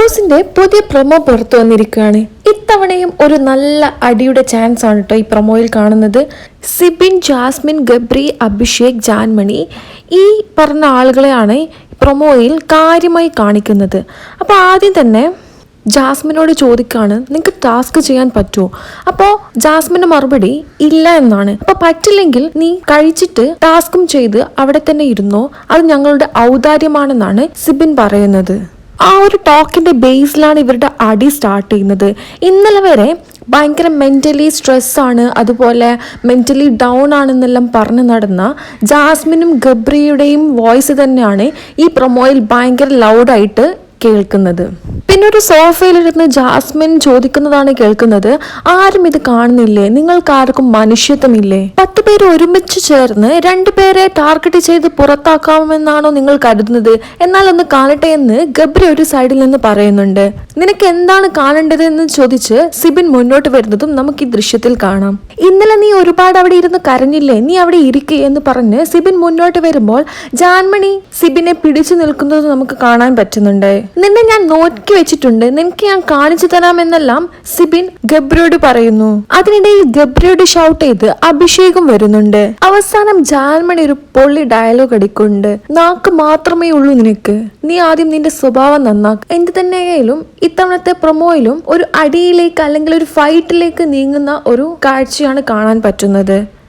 ബോസിന്റെ പുതിയ പ്രൊമോ പുറത്തു വന്നിരിക്കുകയാണ്. ഇത്തവണയും ഒരു നല്ല അടിയുടെ ചാൻസ് ആണ് കേട്ടോ ഈ പ്രൊമോയിൽ കാണുന്നത്. സിബിൻ ജാസ്മിൻ ഗബ്രി അഭിഷേക് ജാൻമണി ഈ പറഞ്ഞ ആളുകളെയാണ് പ്രൊമോയിൽ കാര്യമായി കാണിക്കുന്നത്. അപ്പോൾ ആദ്യം തന്നെ ജാസ്മിനോട് ചോദിക്കാണ് നിങ്ങൾക്ക് ടാസ്ക് ചെയ്യാൻ പറ്റുമോ അപ്പോൾ ജാസ്മിന്റെ മറുപടി ഇല്ല എന്നാണ്. അപ്പോൾ പറ്റില്ലെങ്കിൽ നീ കഴിച്ചിട്ട് ടാസ്കും ചെയ്ത് അവിടെ തന്നെ ഇരുന്നോ? അത് ഞങ്ങളുടെ ഔദാര്യമാണെന്നാണ് സിബിൻ പറയുന്നത്. ആ ഒരു ടോക്കിന്റെ ബേസിലാണ് ഇവരുടെ അടി സ്റ്റാർട്ട് ചെയ്യുന്നത്. ഇന്നലെ വരെ ഭയങ്കര മെന്റലി സ്ട്രെസ്സാണ് അതുപോലെ മെന്റലി ഡൗൺ ആണെന്നെല്ലാം പറഞ്ഞു നടന്ന ജാസ്മിനും ഗബ്രിയുടെയും വോയിസ് തന്നെയാണ് ഈ പ്രൊമോയിൽ ഭയങ്കര ലൗഡായിട്ട് കേൾക്കുന്നത്. പിന്നെ ഒരു സോഫയിലിരുന്ന് ജാസ്മിൻ ചോദിക്കുന്നതാണ് കേൾക്കുന്നത്. ആരും ഇത് കാണുന്നില്ലേ? നിങ്ങൾക്ക് ആർക്കും മനുഷ്യത്വമില്ലേ? പത്ത് പേര് ഒരുമിച്ച് ചേർന്ന് രണ്ടു പേരെ ടാർഗറ്റ് ചെയ്ത് പുറത്താക്കാമെന്നാണോ നിങ്ങൾ കരുതുന്നത്? എന്നാൽ ഒന്ന് കാണട്ടെ എന്ന് ഗബ്രി ഒരു സൈഡിൽ നിന്ന് പറയുന്നുണ്ട്. നിനക്ക് എന്താണ് കാണേണ്ടത് എന്ന് ചോദിച്ച് സിബിൻ മുന്നോട്ട് വരുന്നതും നമുക്ക് ഈ ദൃശ്യത്തിൽ കാണാം. ഇന്നലെ നീ ഒരുപാട് അവിടെ ഇരുന്ന് കരഞ്ഞില്ലേ? നീ അവിടെ ഇരിക്കുക എന്ന് പറഞ്ഞ് സിബിൻ മുന്നോട്ട് വരുമ്പോൾ ജാൻമണി സിബിനെ പിടിച്ചു നിൽക്കുന്നത് നമുക്ക് കാണാൻ പറ്റുന്നുണ്ട്. നിന്നെ ഞാൻ നോക്കി വെച്ചിട്ടുണ്ട്. നിനക്ക് ഞാൻ കാണിച്ചു തരാമെന്നെല്ലാം സിബിൻ ഗബ്രിയോട് പറയുന്നു. അതിനിടയിൽ ഗബ്രിയോട് ഷൗട്ട് ചെയ്ത് അഭിഷേകും വരുന്നുണ്ട്. അവസാനം ജാൻമണി ഒരു പൊള്ളി ഡയലോഗ് അടിക്കുന്നുണ്ട് നാക്ക് മാത്രമേ ഉള്ളൂ നിനക്ക്. നീ ആദ്യം നിന്റെ സ്വഭാവം നന്നാക്ക്. എന്ത് തന്നെയായാലും ഇത്തവണത്തെ പ്രൊമോയിലും ഒരു അടിയിലേക്ക് അല്ലെങ്കിൽ ഒരു ഫൈറ്റിലേക്ക് നീങ്ങുന്ന ഒരു കാഴ്ചയാണ് കാണാൻ പറ്റുന്നത്.